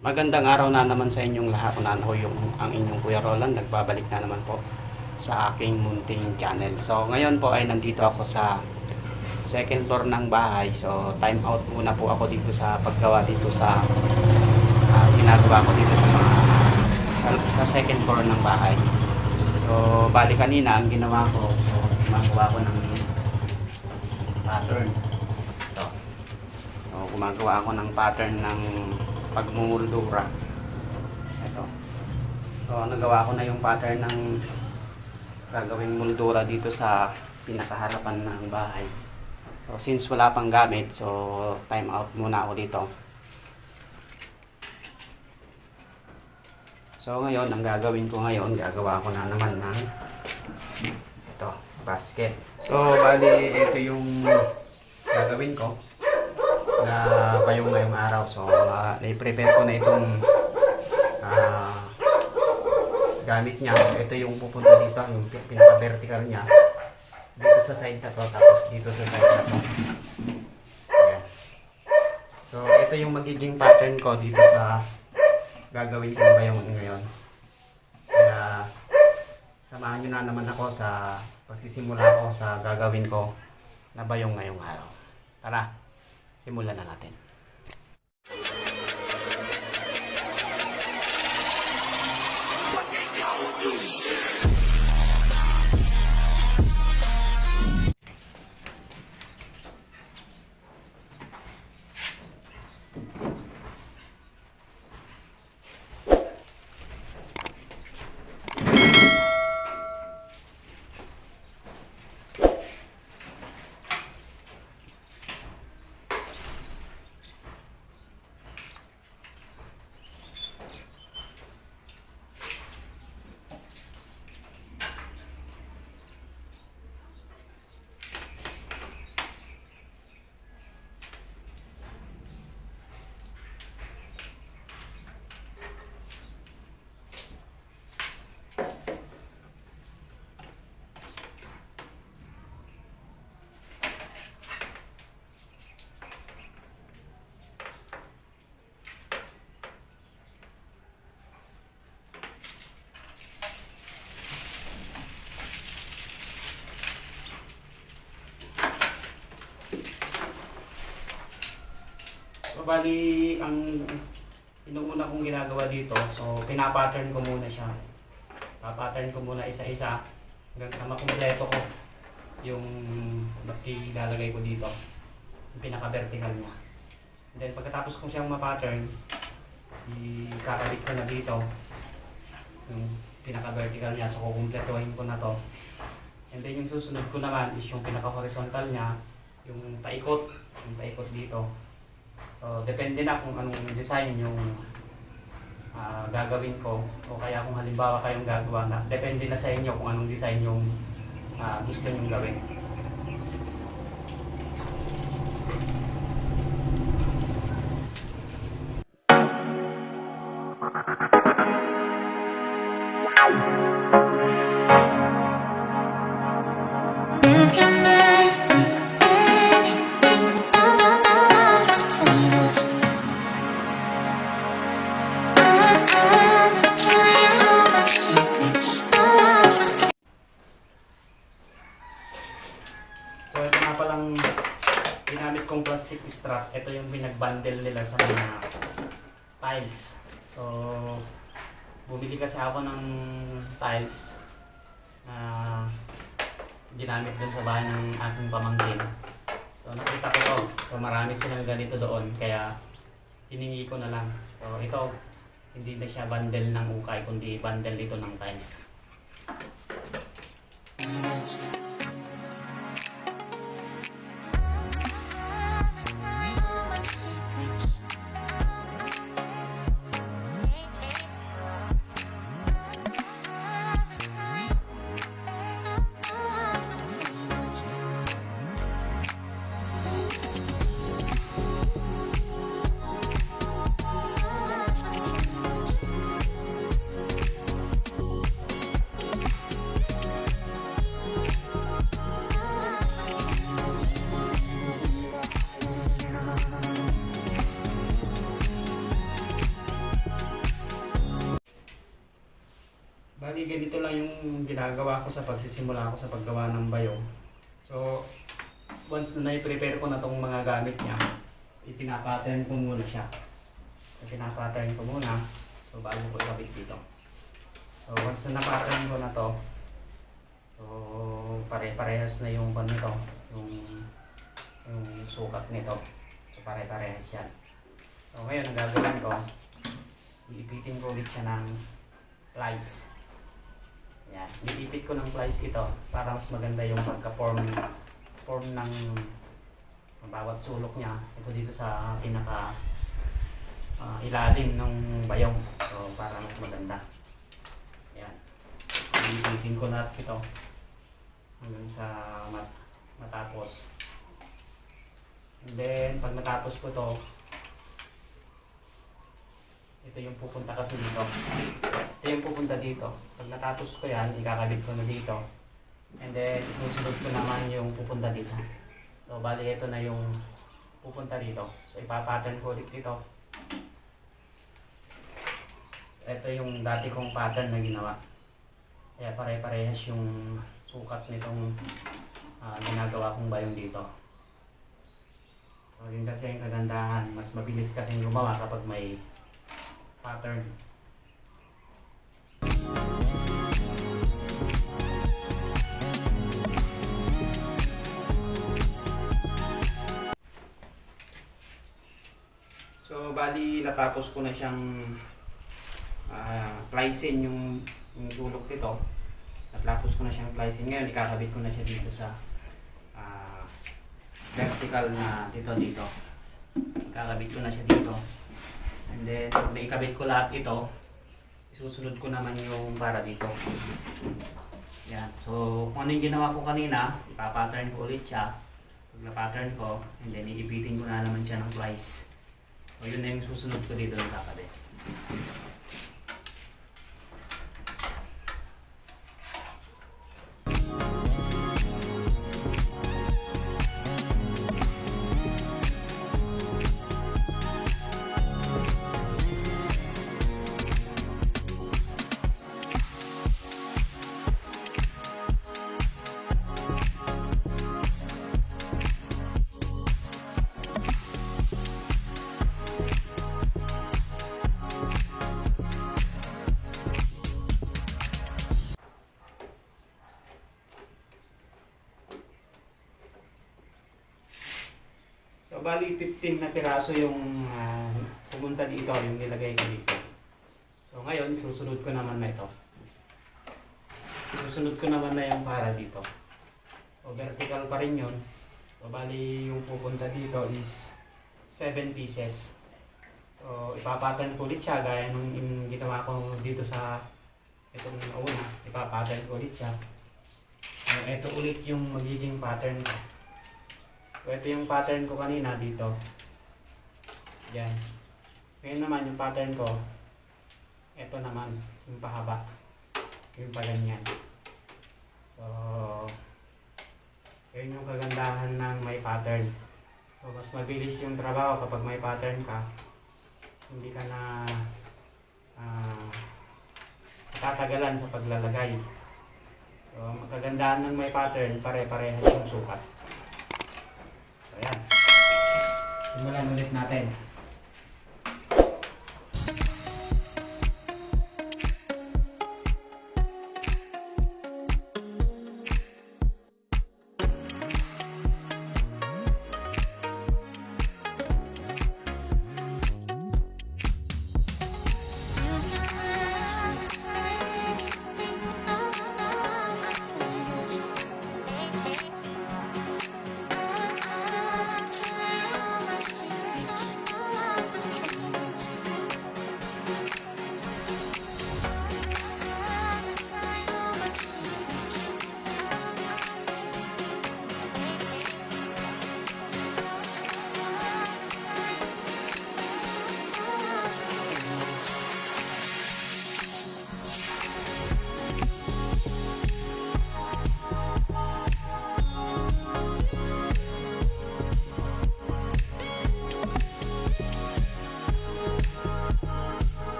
Magandang araw na naman sa inyong lahat. Unahan ko yung ang inyong Kuya Roland. Nagbabalik na naman po sa aking munting channel. So ngayon po ay nandito ako sa second floor ng bahay. So time out muna po ako dito sa paggawa dito sa ginagawa ko dito sa mga sa, sa second floor ng bahay. So bali kanina ang ginawa ko, so gumagawa ko ng pattern. Ito. So gumagawa ako ng pattern ng pagmumuldura. Ito. So, nagawa ko na yung pattern ng gagawing muldura dito sa pinakaharapan ng bahay. So, since wala pang gamit, so time out muna ako dito. So, ngayon, ang gagawin ko ngayon, gagawa ko na naman ng ito, basket. So, bali, ito yung gagawin ko na payong ngayong araw. So, uh, na-prepare ko na itong ah, gamit niya. Ito yung pupunta dito, yung pi- pinaka-vertical niya. Dito sa side na to, tapos dito sa side na to. So, ito yung magiging pattern ko dito sa gagawin kong bayong ngayon. Kaya, samahan nyo na naman ako sa pagsisimula ko sa gagawin ko na bayong ngayong araw. Tara! Simulan na natin. Bali, ang inuuna kong ginagawa dito, so, pinapattern ko muna siya. Papattern ko muna isa-isa hanggang sa makumpleto ko yung ilalagay ko dito. Yung pinaka-vertical niya. And then, pagkatapos ko siyang ma-pattern, ikakabit ko na dito yung pinaka-vertical niya. So, kukumpletohin ko na to. And then, yung susunod ko naman is yung pinaka-horizontal niya, yung paikot, yung paikot dito. So, depende na kung anong design yung ah, gagawin ko. O kaya kung halimbawa kayong gagawa na, depende na sa inyo kung anong design yung ah, gusto nyong gawin. You ako ng tiles na ginamit dun sa bahay ng aking pamangkin. So, nakita ko to. So, marami silang ganito doon. Kaya, hiningi ko na lang. So, ito, hindi na siya bundle ng ukay, kundi bundle ito ng tiles. us. All Bali, ganito lang yung ginagawa ko sa pagsisimula ko sa paggawa ng bayong. So, once na na-prepare ko na tong mga gamit niya, ipinapattern ko muna siya. So, pinapattern ko muna. So, bago ko ikabit dito. So, once na na-pattern ko na to, so, pare-parehas na yung pan nito, yung, yung sukat nito. So, pare-parehas yan. So, ngayon, ang gagawin ko, iipitin ko ulit siya ng plies. Ipipit ko ng plies ito para mas maganda yung pagka-form form ng bawat sulok niya. Ito dito sa pinaka ah, ilalim ng bayong. So, para mas maganda. Yan. Ipipitin ko lahat ito hanggang sa mat matapos. And then, pag natapos ko to, ito yung pupunta kasi dito. Ito yung pupunta dito. Pag natapos ko yan, ikakabit ko na dito. And then, susunod ko naman yung pupunta dito. So, bali, ito na yung pupunta dito. So, ipapattern ko ulit dito. So, ito yung dati kong pattern na ginawa. Kaya pare-parehas yung sukat nitong ah, ginagawa kong bayong dito. So, yun kasi yung kagandahan. Mas mabilis kasi gumawa kapag may pattern. So, bali, natapos ko na siyang uh, plisin yung, yung dulok nito. Natapos ko na siyang plisin. Ngayon, ikakabit ko na siya dito sa ah, vertical na dito dito. Ikakabit ko na siya dito. And then, naikabit ko lahat ito, isusunod ko naman yung para dito. Yan. So, kung ano yung ginawa ko kanina, ipapattern ko ulit siya. Pag na-pattern ko, and then iipitin ko na naman siya ng plies. So, yun na yung susunod ko dito ng kakabit. Bali 15 na piraso yung ah, pumunta dito, yung nilagay ko dito. So, ngayon, susunod ko naman na ito. Susunod ko naman na yung para dito. So, vertical pa rin yun. So, bali yung pupunta dito is 7 pieces. So, ipapattern ko ulit siya gaya nung ginawa ko dito sa itong una. Ipapattern ko ulit siya. So, ito ulit yung magiging pattern ko. So, ito yung pattern ko kanina dito. Yan. Ngayon naman, yung pattern ko, ito naman, yung pahaba. Yung pa ganyan. So, yun yung kagandahan ng may pattern. So, mas mabilis yung trabaho kapag may pattern ka. Hindi ka na ah tatagalan sa paglalagay. So, ang kagandahan ng may pattern, pare-parehas yung sukat. So, ayan. Simulan ulit natin.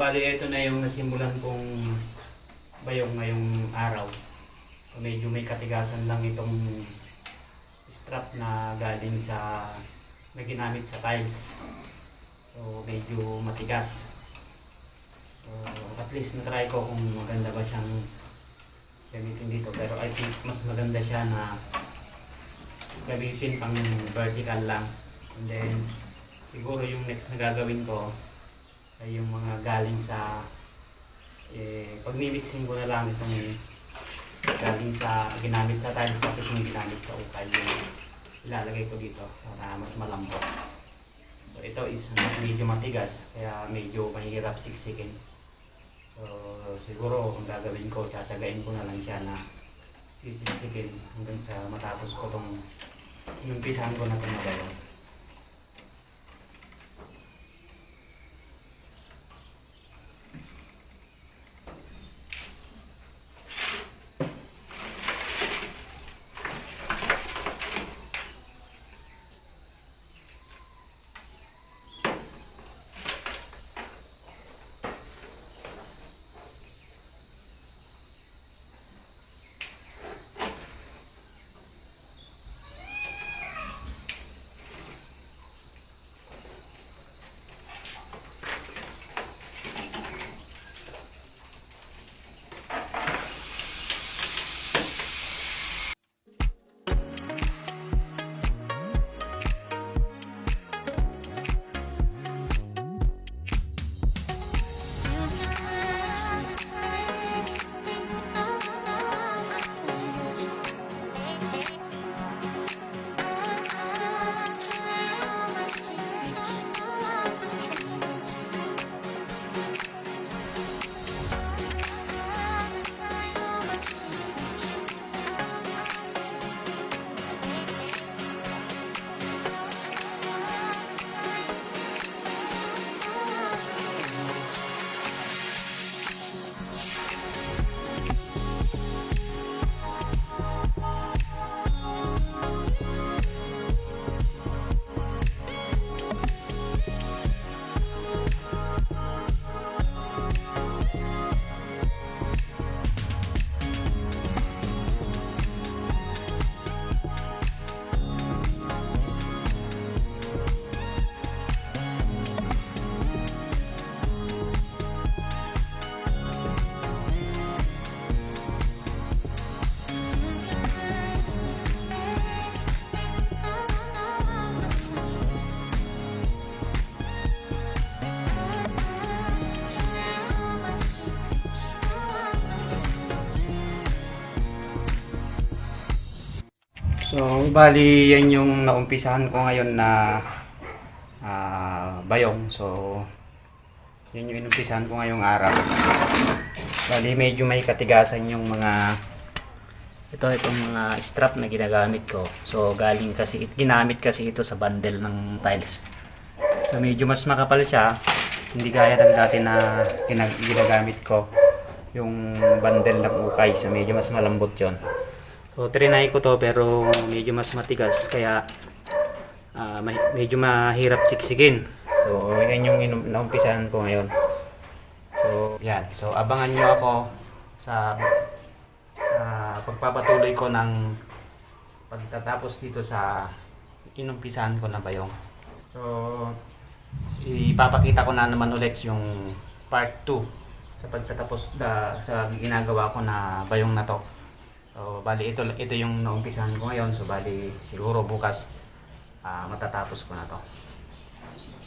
Bali ito na yung nasimulan kong bayong ngayong araw. Medyo may katigasan lang itong strap na galing sa na ginamit sa tiles. So medyo matigas. So at least na-try ko kung maganda ba siyang gamitin dito. Pero I think mas maganda siya na gamitin pang vertical lang. And then siguro yung next na gagawin ko ay yung mga galing sa eh, pag mixing ko na lang itong galing sa ginamit sa tiles tapos yung ginamit sa ukay yung ilalagay ko dito para mas malambot. So ito is medyo matigas kaya medyo mahirap siksikin. So siguro kung gagawin ko, tatagain ko na lang siya na sisiksikin hanggang sa matapos ko tong inumpisahan ko na itong magayon. Bali yan yung naumpisahan ko ngayon na ah, bayong. So, yan yung inumpisahan ko ngayong araw. Bali, medyo may katigasan yung mga ito itong mga strap na ginagamit ko. So, galing kasi ginamit kasi ito sa bundle ng tiles. So, medyo mas makapal siya. Hindi gaya ng dati na ginag- ginagamit ko yung bundle ng ukay. So, medyo mas malambot yon So, trinay ko to pero medyo mas matigas kaya ah, ma- medyo mahirap siksikin. So, yan yung naumpisahan ko ngayon. So, yan. So, abangan nyo ako sa ah, pagpapatuloy ko ng pagtatapos dito sa inumpisahan ko na bayong. So, ipapakita ko na naman ulit yung part 2 sa pagtatapos da, sa ginagawa ko na bayong na to. So, bali ito ito yung naumpisahan ko ngayon. So, bali siguro bukas ah, matatapos ko na to.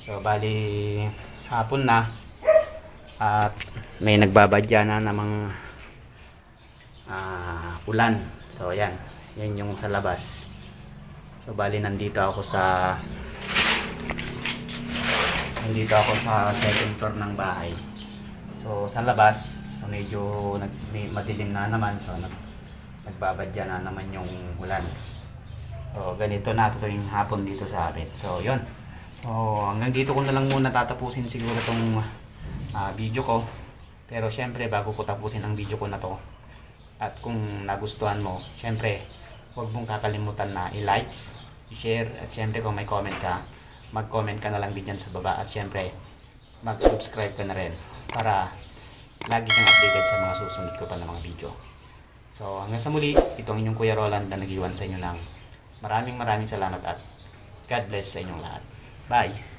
So, bali hapon na at may nagbabadya na namang ah, ulan. So, yan. Yan yung sa labas. So, bali nandito ako sa nandito ako sa second floor ng bahay. So, sa labas, so medyo nag, may madilim na naman. So, nag, nagbabadya na naman yung ulan. So, ganito na yung hapon dito sa amin. So, yun. So, hanggang dito ko na lang muna tatapusin siguro itong ah, video ko. Pero, syempre, bago ko tapusin ang video ko na to, at kung nagustuhan mo, syempre, huwag mong kakalimutan na i-like, i-share, at syempre kung may comment ka, mag-comment ka na lang din sa baba. At syempre, mag-subscribe ka na rin. para lagi kang updated sa mga susunod ko pa na mga video. So hanggang sa muli, itong inyong Kuya Roland na nag-iwan sa inyo ng maraming maraming salamat at God bless sa inyong lahat. Bye!